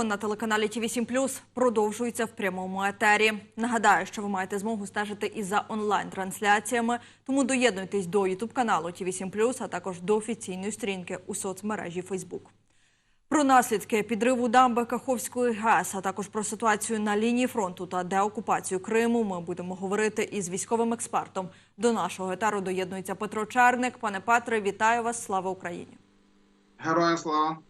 марафон на телеканалі ТІВІ 7 продовжується в прямому етері. Нагадаю, що ви маєте змогу стежити і за онлайн-трансляціями, тому доєднуйтесь до ютуб каналу ТІВІ 7 а також до офіційної сторінки у соцмережі Фейсбук. Про наслідки підриву дамби Каховської ГЕС, а також про ситуацію на лінії фронту та деокупацію Криму ми будемо говорити із військовим експертом. До нашого етеру доєднується Петро Черник. Пане Петре, вітаю вас! Слава Україні! Героям слава.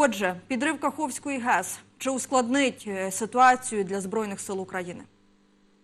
Отже, підрив Каховської ГЕС чи ускладнить е, ситуацію для збройних сил України?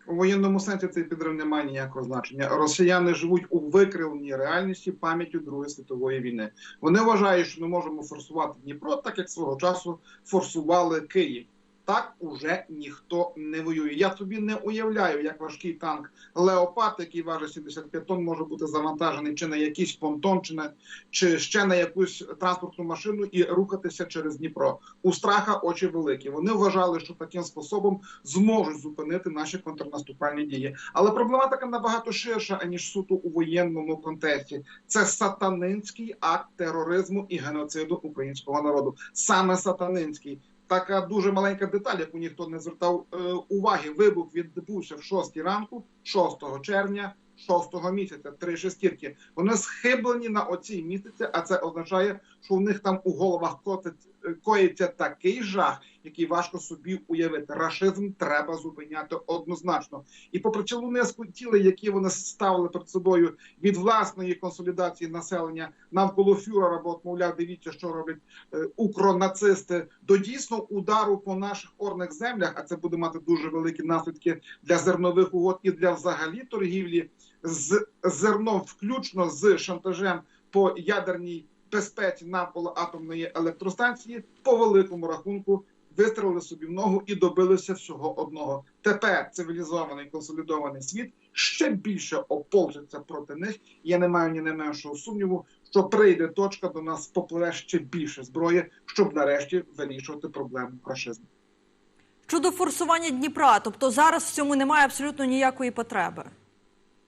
У воєнному сенсі цей підрив не має ніякого значення. Росіяни живуть у викривленій реальності пам'яттю Другої світової війни. Вони вважають, що ми можемо форсувати Дніпро, так як свого часу форсували Київ. Так уже ніхто не воює. Я собі не уявляю, як важкий танк Леопард, який важить 75 тонн, може бути завантажений чи на якийсь понтон, чи на чи ще на якусь транспортну машину і рухатися через Дніпро. У страха очі великі. Вони вважали, що таким способом зможуть зупинити наші контрнаступальні дії. Але проблематика набагато ширша аніж суто у воєнному контексті. Це сатанинський акт тероризму і геноциду українського народу. Саме сатанинський. Така дуже маленька деталь, яку ніхто не звертав е, уваги. Вибух відбувся в 6 ранку, 6 червня, 6 місяця. Три шестірки. Вони схиблені на оцій місяці, а це означає, що в них там у головах котить, коїться такий жах, який важко собі уявити. Рашизм треба зупиняти однозначно. І попри цілу низку цілей, які вони ставили перед собою від власної консолідації населення навколо фюрера, бо мовляв, дивіться, що роблять е, укронацисти, до дійсно удару по наших орних землях, а це буде мати дуже великі наслідки для зернових угод і для взагалі торгівлі з зерном, включно з шантажем по ядерній безпеці навколо атомної електростанції, по великому рахунку вистрелили собі в ногу і добилися всього одного. Тепер цивілізований консолідований світ ще більше ополчиться проти них. Я не маю ні не меншого сумніву, що прийде точка до нас попливе ще більше зброї, щоб нарешті вирішувати проблему фашизму. Щодо форсування Дніпра, тобто зараз в цьому немає абсолютно ніякої потреби.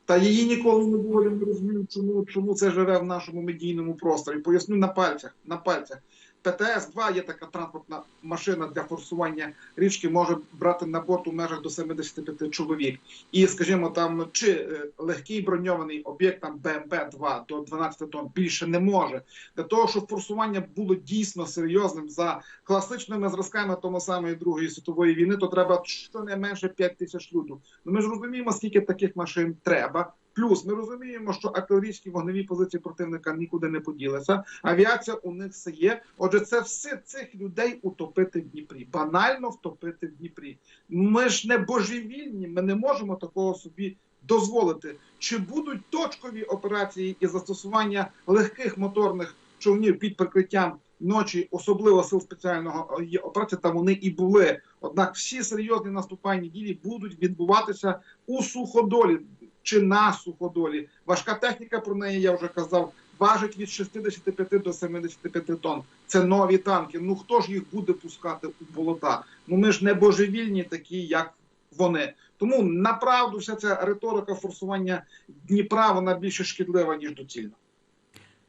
Та її ніколи не було. Я не розумію, чому, чому це живе в нашому медійному просторі. Поясню на пальцях. На пальцях. ПТС-2 є така транспортна машина для форсування річки, може брати на борт у межах до 75 чоловік. І, скажімо, там чи е, легкий броньований об'єкт там БМП-2 до 12 тонн більше не може. Для того, щоб форсування було дійсно серйозним за класичними зразками тому самої Другої світової війни, то треба щонайменше 5 тисяч люду. Ну ми ж розуміємо, скільки таких машин треба. Плюс ми розуміємо, що артилерійські вогневі позиції противника нікуди не поділися. Авіація у них все є. Отже, це все цих людей утопити в Дніпрі, банально втопити в Дніпрі. Ми ж не божевільні, ми не можемо такого собі дозволити. Чи будуть точкові операції і застосування легких моторних човнів під прикриттям? Ночі, особливо сил спеціального є операції, там вони і були. Однак всі серйозні наступальні дії будуть відбуватися у суходолі чи на суходолі. Важка техніка про неї я вже казав. Важить від 65 до 75 тонн. Це нові танки. Ну хто ж їх буде пускати у болота? Ну ми ж не божевільні, такі як вони. Тому направду вся ця риторика форсування Дніпра вона більше шкідлива ніж доцільна.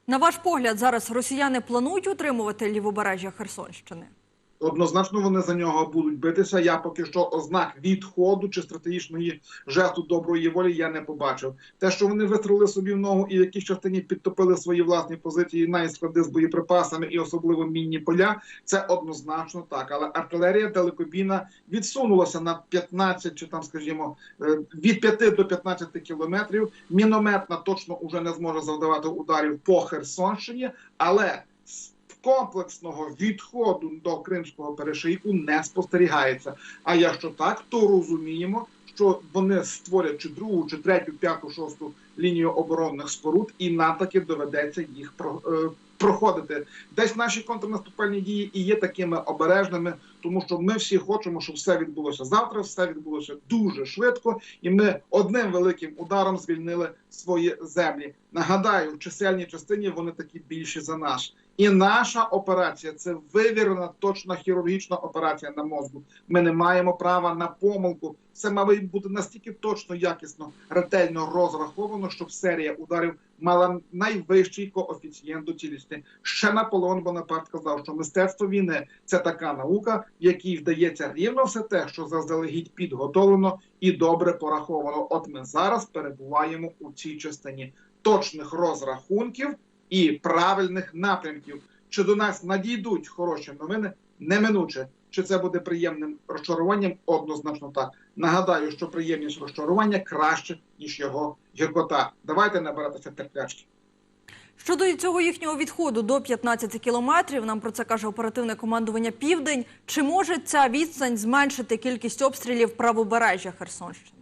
На ваш погляд, зараз росіяни планують утримувати лівобережжя Херсонщини? Однозначно вони за нього будуть битися. Я поки що ознак відходу чи стратегічної жесту доброї волі я не побачив. Те, що вони вистрелили собі в ногу і в якійсь частині підтопили свої власні позиції на склади з боєприпасами і особливо мінні поля, це однозначно так. Але артилерія далекобійна відсунулася на 15 чи там, скажімо, е, від 5 до 15 кілометрів. Мінометна точно уже не зможе завдавати ударів по Херсонщині, але комплексного відходу до кримського перешийку не спостерігається. А якщо так, то розуміємо, що вони створять чи другу, чи третю, п'яту, шосту лінію оборонних споруд, і нам таки доведеться їх е, Проходити десь наші контрнаступальні дії і є такими обережними, тому що ми всі хочемо, щоб все відбулося завтра, все відбулося дуже швидко, і ми одним великим ударом звільнили свої землі. Нагадаю, в чисельній частині вони такі більші за наш. І наша операція це вивірена точна хірургічна операція на мозку. Ми не маємо права на помилку. Це має бути настільки точно, якісно, ретельно розраховано, щоб серія ударів мала найвищий коефіцієнт доцільності. Ще Наполеон Бонапарт казав, що мистецтво війни це така наука, в якій вдається рівно все те, що заздалегідь підготовлено і добре пораховано. От ми зараз перебуваємо у цій частині точних розрахунків і правильних напрямків. Чи до нас надійдуть хороші новини? Неминуче. Чи це буде приємним розчаруванням? Однозначно так. Нагадаю, що приємність розчарування краще, ніж його гіркота. Давайте набиратися терплячки. Щодо цього їхнього відходу до 15 кілометрів, нам про це каже оперативне командування Південь. Чи може ця відстань зменшити кількість обстрілів правобережжя Херсонщини?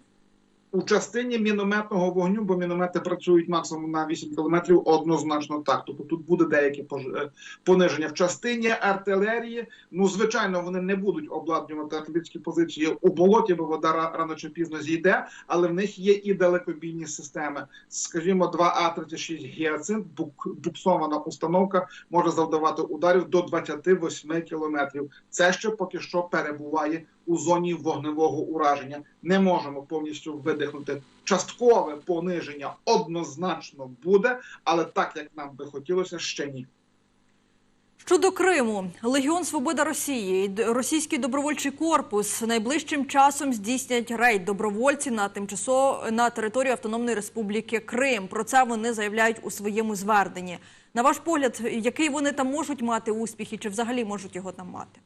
У частині мінометного вогню, бо міномети працюють максимум на 8 кілометрів, однозначно так. Тобто тут буде деяке пож- е, пониження. В частині артилерії, ну звичайно, вони не будуть обладнувати артилерійські позиції у болоті, бо вода рано чи пізно зійде, але в них є і далекобійні системи. Скажімо, 2А36 гіацинт, бук, буксована установка, може завдавати ударів до 28 кілометрів. Це ще поки що перебуває у зоні вогневого ураження. Не можемо повністю видихнути. Часткове пониження однозначно буде, але так як нам би хотілося, ще ні. Щодо Криму, Легіон Свобода Росії, російський добровольчий корпус найближчим часом здійснять рейд добровольців на тимчасово на територію Автономної Республіки Крим. Про це вони заявляють у своєму зверненні. На ваш погляд, який вони там можуть мати успіх і чи взагалі можуть його там мати?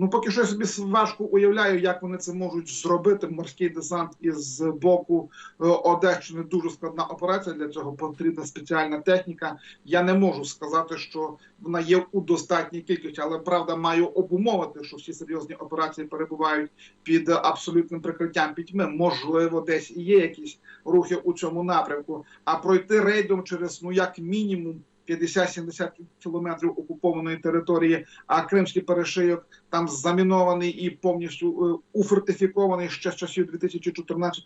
Ну, поки що я собі важко уявляю, як вони це можуть зробити. Морський десант із боку е, Одещини дуже складна операція. Для цього потрібна спеціальна техніка. Я не можу сказати, що вона є у достатній кількості, але правда маю обумовити, що всі серйозні операції перебувають під абсолютним прикриттям пітьми. Можливо, десь і є якісь рухи у цьому напрямку. А пройти рейдом через ну як мінімум. 50-70 кілометрів окупованої території, а кримський перешийок там замінований і повністю е, уфортифікований ще з часів 2014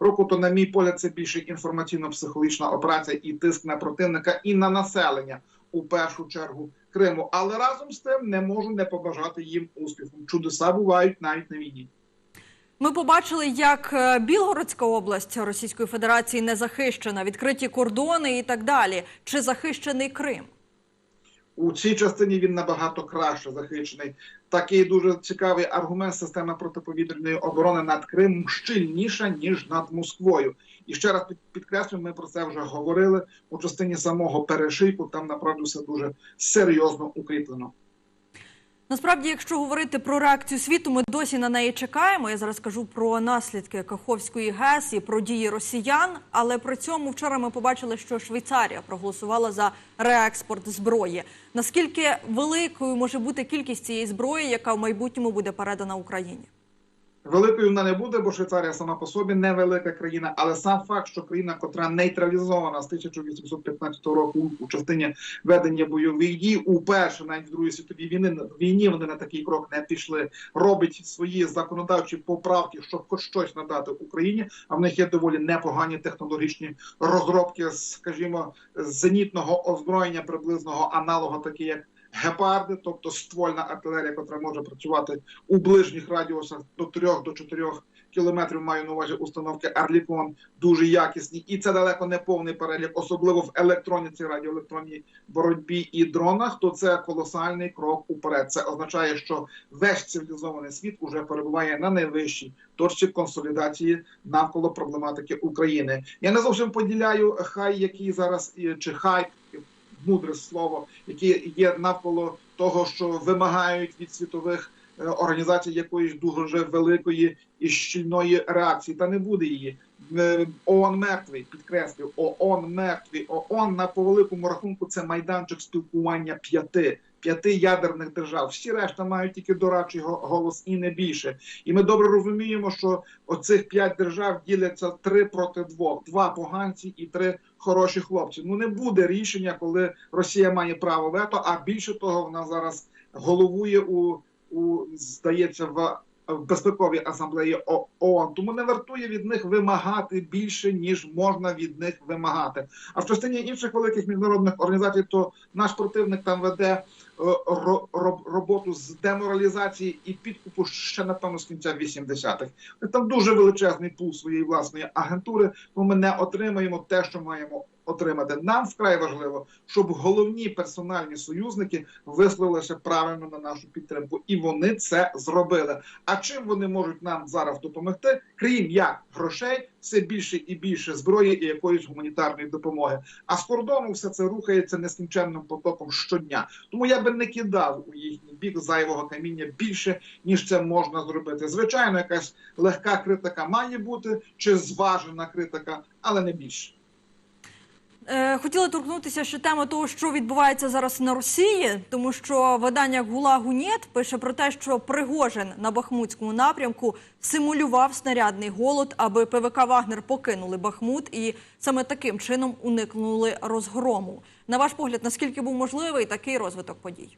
року. То, на мій погляд, це більше інформаційно-психологічна операція і тиск на противника і на населення у першу чергу Криму. Але разом з тим не можу не побажати їм успіху. Чудеса бувають навіть на війні. Ми побачили, як е, Білгородська область Російської Федерації не захищена, відкриті кордони і так далі. Чи захищений Крим? У цій частині він набагато краще захищений. Такий дуже цікавий аргумент система протиповітряної оборони над Кримом щільніша ніж над Москвою. І ще раз під- підкреслюю, ми про це вже говорили у частині самого перешийку. Там направду все дуже серйозно укріплено. Насправді, якщо говорити про реакцію світу, ми досі на неї чекаємо. Я зараз кажу про наслідки Каховської ГЕС і про дії росіян. Але при цьому вчора ми побачили, що Швейцарія проголосувала за реекспорт зброї. Наскільки великою може бути кількість цієї зброї, яка в майбутньому буде передана Україні? Великою вона не буде, бо Швейцарія сама по собі невелика країна, але сам факт, що країна, котра нейтралізована з 1815 року у частині ведення бойових дій, уперше навіть в Другій світовій війни війні вони на такий крок не пішли. Робить свої законодавчі поправки, щоб хоч щось надати Україні. А в них є доволі непогані технологічні розробки, скажімо, зенітного озброєння приблизного аналога, такі як гепарди, тобто ствольна артилерія, яка може працювати у ближніх радіусах до 3 до 4 кілометрів. Маю на увазі установки Арлікон дуже якісні, і це далеко не повний перелік, особливо в електроніці, радіоелектронній боротьбі і дронах. То це колосальний крок уперед. Це означає, що весь цивілізований світ уже перебуває на найвищій точці консолідації навколо проблематики України. Я не зовсім поділяю хай, який зараз чи хай мудре слово, які є навколо того, що вимагають від світових е, організацій якоїсь дуже великої і щільної реакції. Та не буде її. Е, ООН мертвий, підкреслю, ООН мертвий. ООН на по великому рахунку це майданчик спілкування п'яти. П'яти ядерних держав. Всі решта мають тільки дорадчий голос і не більше. І ми добре розуміємо, що оцих п'ять держав діляться три проти двох: два поганці і три хороші хлопці. Ну не буде рішення, коли Росія має право вето. А більше того, вона зараз головує у, у здається в безпековій асамблеї ООН. Тому не вартує від них вимагати більше ніж можна від них вимагати. А в частині інших великих міжнародних організацій, то наш противник там веде е, ро- ро- роботу з деморалізації і підкупу ще напевно з кінця 80-х. Там дуже величезний пул своєї власної агентури. Бо ми не отримаємо те, що маємо отримати. Нам вкрай важливо, щоб головні персональні союзники висловилися правильно на нашу підтримку, і вони це зробили. А чим вони можуть нам зараз допомогти, крім як грошей, все більше і більше зброї і якоїсь гуманітарної допомоги. А з кордону все це рухається нескінченним потоком щодня. Тому я би не кидав у їхній бік зайвого каміння більше ніж це можна зробити. Звичайно, якась легка критика має бути чи зважена критика, але не більше. Е, Хотіла торкнутися ще тема того, що відбувається зараз на Росії, тому що видання Гулагу Нєт пише про те, що Пригожин на Бахмутському напрямку симулював снарядний голод, аби ПВК Вагнер покинули Бахмут і саме таким чином уникнули розгрому. На ваш погляд, наскільки був можливий такий розвиток подій?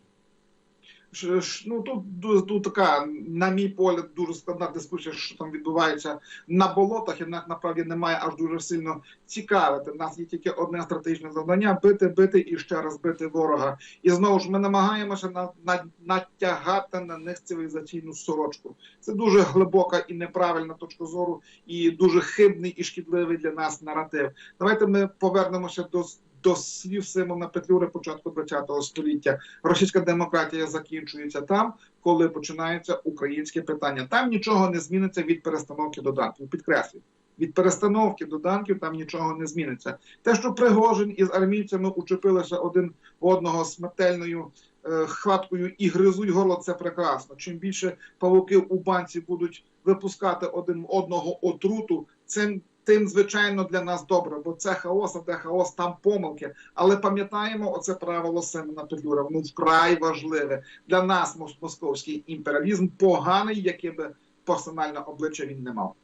Ну тут, тут така, на мій погляд, дуже складна дискусія, що там відбувається на болотах, і нас насправді немає аж дуже сильно цікавити. У нас є тільки одне стратегічне завдання бити, бити і ще раз бити ворога. І знову ж ми намагаємося на, на, натягати на них цивілізаційну сорочку. Це дуже глибока і неправильна точка зору, і дуже хибний і шкідливий для нас наратив. Давайте ми повернемося до. До слів Симона Петлюри початку ХХ століття російська демократія закінчується там, коли починається українське питання. Там нічого не зміниться від перестановки доданків. Підкреслюю, від перестановки доданків там нічого не зміниться. Те, що Пригожин із армійцями учепилися один одного смертельною е, хваткою і гризуть горло, це прекрасно. Чим більше павуків у банці будуть випускати один одного отруту, цим тим, звичайно, для нас добре, бо це хаос, а де хаос, там помилки. Але пам'ятаємо оце правило Семена Петлюра. Воно вкрай важливе для нас. Московський імперіалізм поганий, яке би персональне обличчя він не мав.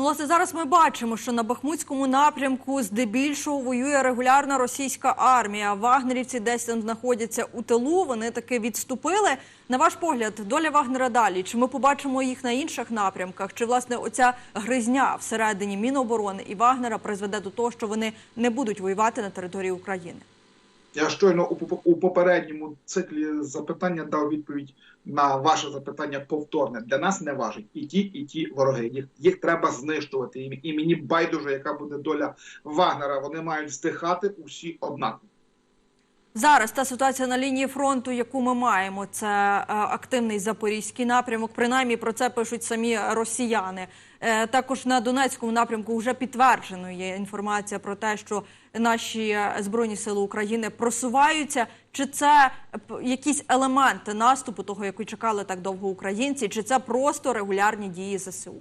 Ну, Власне, зараз ми бачимо, що на Бахмутському напрямку здебільшого воює регулярна російська армія. Вагнерівці десь там знаходяться у тилу. Вони таки відступили. На ваш погляд, доля Вагнера далі? Чи ми побачимо їх на інших напрямках? Чи власне оця гризня всередині Міноборони і Вагнера призведе до того, що вони не будуть воювати на території України? Я щойно у, поп- у попередньому циклі запитання дав відповідь на ваше запитання повторне. Для нас не важить і ті, і ті вороги. Їх, їх треба знищувати. І, і мені байдуже, яка буде доля Вагнера. Вони мають здихати усі однаково. Зараз та ситуація на лінії фронту, яку ми маємо, це е, активний запорізький напрямок. Принаймні про це пишуть самі росіяни. Е, Також на Донецькому напрямку вже підтверджено є інформація про те, що наші е, збройні сили України просуваються. Чи це е, якісь елементи наступу, того який чекали так довго українці, чи це просто регулярні дії ЗСУ?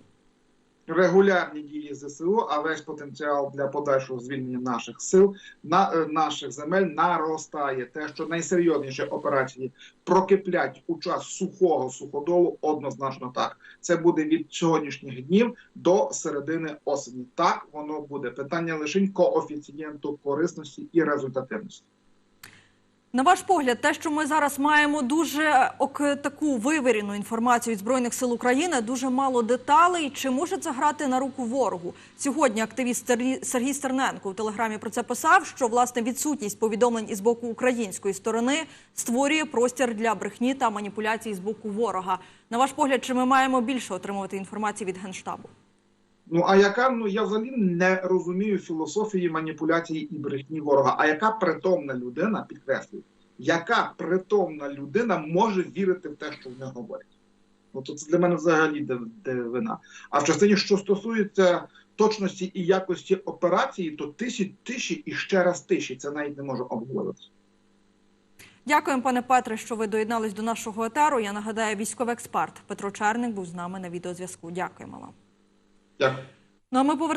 Регулярні дії ЗСУ, а весь потенціал для подальшого звільнення наших сил на е, наших земель наростає. Те, що найсерйозніші операції прокиплять у час сухого суходолу, однозначно так. Це буде від сьогоднішніх днів до середини осені. Так воно буде. Питання лише коефіцієнту корисності і результативності. На ваш погляд, те, що ми зараз маємо дуже ок, таку вивірену інформацію від збройних сил України, дуже мало деталей. Чи може це грати на руку ворогу? Сьогодні активіст Сергій- Сергій Стерненко у телеграмі про це писав, що власне відсутність повідомлень із боку української сторони створює простір для брехні та маніпуляцій з боку ворога. На ваш погляд, чи ми маємо більше отримувати інформації від генштабу? Ну а яка ну я взагалі не розумію філософії маніпуляції і брехні ворога. А яка притомна людина, підкреслюю, яка притомна людина може вірити в те, що вони говорять? Ну то це для мене взагалі див- дивина. А в частині, що стосується точності і якості операції, то тисячі тисячі і ще раз тисячі. Це навіть не може обговорюватися. Дякуємо, пане Петре, що ви доєднались до нашого етеру. Я нагадаю, військовий експерт Петро Черник був з нами на відеозв'язку. Дякуємо вам. Дякую. Ну а ми повертаємося.